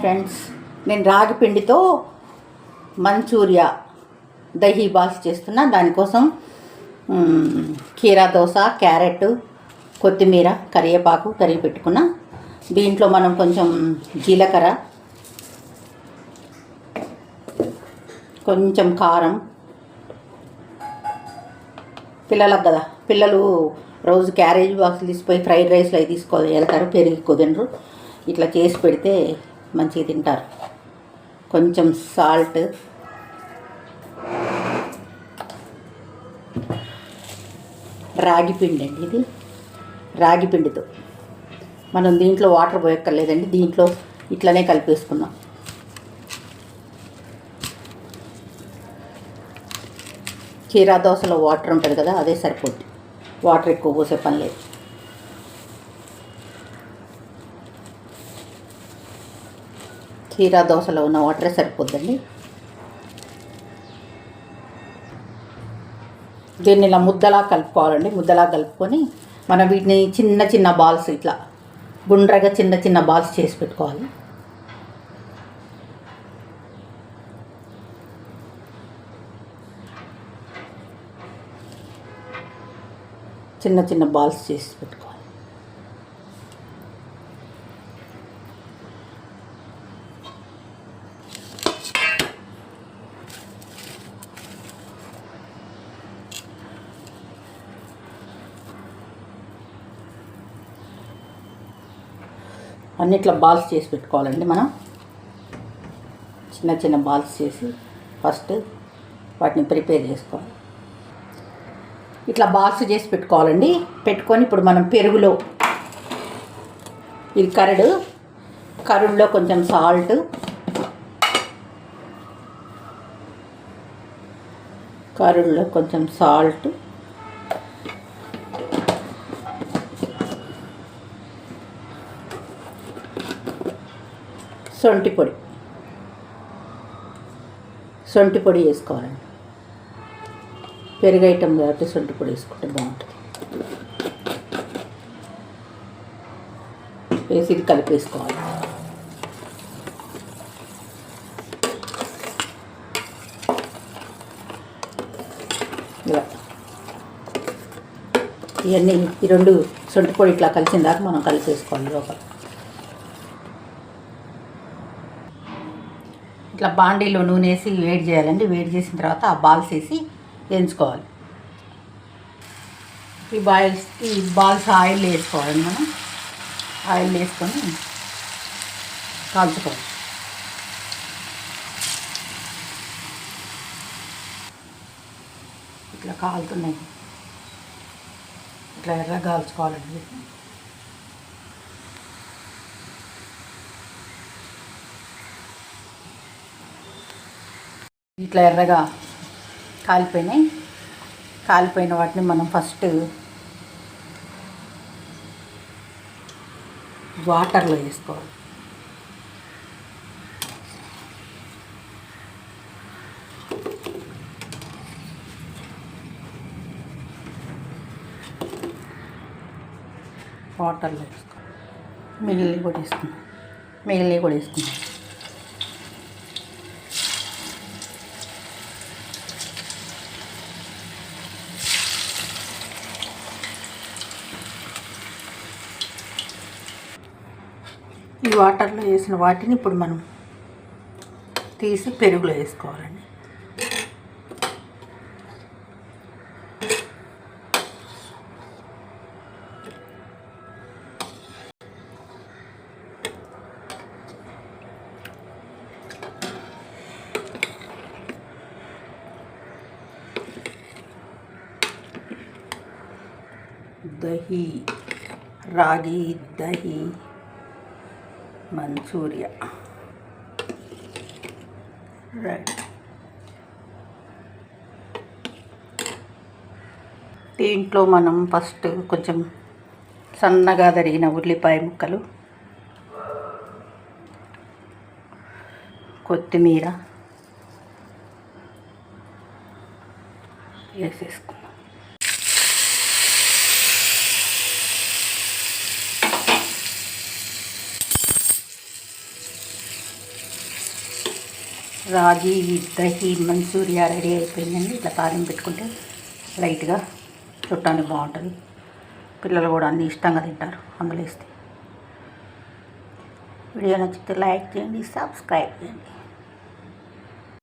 Friends నేను రాగి పిండితో మంచూరియా దహీ బాల్స్ చేస్తున్నా. దానికోసం కీరా దోస క్యారెట్ కొత్తిమీర కరివేపాకు కరిగి పెట్టుకున్నా దీంట్లో మనం కొంచెం జీలకర్ర కొంచెం కారం. పిల్లలకు కదా పిల్లలు రోజు క్యారేజ్ బాక్స్ తీసిపోయి ఫ్రైడ్ రైస్లో అవి తీసుకోవాలి. వెళ్తారు పెరిగి కుదినరు ఇట్లా చేసి పెడితే మంచిగా తింటారు. కొంచెం సాల్ట్. రాగి పిండి అండి ఇది. రాగి పిండితో. మనం దీంట్లో వాటర్ పోయక్కర్లేదండి దీంట్లో ఇట్లనే కలిపేసుకున్నాం. కీరా దోశలో వాటర్ ఉంటుంది కదా అదే సరిపోద్ది. వాటర్ ఎక్కువ పోసే పని లేదు. కీరా దోశలో ఉన్న వాటరే సరిపోద్దండి. దీన్ని ఇలా ముద్దలా కలుపుకోవాలండి. ముద్దలా కలుపుకొని మనం వీటిని చిన్న చిన్న బాల్స్ ఇట్లా గుండ్రగా చిన్న చిన్న బాల్స్ చేసి పెట్టుకోవాలి. చిన్న చిన్న బాల్స్ చేసి పెట్టుకోవాలి. అన్నిట్లో బాల్స్ చేసి పెట్టుకోవాలండి మనం. చిన్న చిన్న బాల్స్ చేసి ఫస్ట్ వాటిని ప్రిపేర్ చేసుకోవాలి. ఇట్లా బాల్స్ చేసి పెట్టుకోవాలండి. పెట్టుకొని ఇప్పుడు మనం పెరుగులో ఇది కరడు కరుడులో కొంచెం సాల్ట్ కరుడులో కొంచెం సాల్ట్ సొంటి పొడి. సొంటి పొడి వేసుకోవాలండి. పెరుగు ఐటమ్ కాబట్టి సొంటి పొడి వేసుకుంటే బాగుంటుంది. వేసి ఇది కలిపేసుకోవాలి. ఇలా. ఇవన్నీ ఈ రెండు సొంటి పొడి ఇట్లా కలిసిన దాకా మనం కలిపేసుకోవాలి లోపల. ఇట్లా బాండీలో నూనె వేసి వేడి చేయాలండి. వేడి చేసిన తర్వాత ఆ బాల్స్ వేసి వేయించుకోవాలి. ఈ బాయిల్స్ ఈ బాల్స్ ఆయిల్ వేసుకోవాలండి మనం. ఆయిల్ వేసుకొని కాల్చుకోవాలి. ఇట్లా కాలుతున్నాయి. ఇట్లా ఎర్ర కాల్చుకోవాలండి. ఇట్లా ఎర్రగా కాలిపోయినాయి. కాలిపోయిన వాటిని మనం ఫస్ట్ వాటర్లో వేసుకోవాలి. వాటర్లో వేసుకోవాలి. మిగిలిన కూడా వేసుకున్నాం మిగిలిన కూడా వేసుకున్నాం ఈ వాటర్లో వేసిన వాటిని ఇప్పుడు మనం తీసి పెరుగులో వేసుకోవాలండి. దహీ రాగి దహీ. మంచూరియా. రైట్ దీంట్లో మనం ఫస్ట్ కొంచెం సన్నగా తరిగిన ఉల్లిపాయ ముక్కలు కొత్తిమీర వేసేసుకున్నాం రాగి దహి మంచూరియా రెడీ అయిపోయిందండి. ఇట్లా తాలింపు పెట్టుకుంటే లైట్గా చుట్టానికి బాగుంటుంది. పిల్లలు కూడా అన్ని ఇష్టంగా తింటారు అందులో వేస్తే. వీడియో నచ్చితే లైక్ చేయండి సబ్స్క్రైబ్ చేయండి.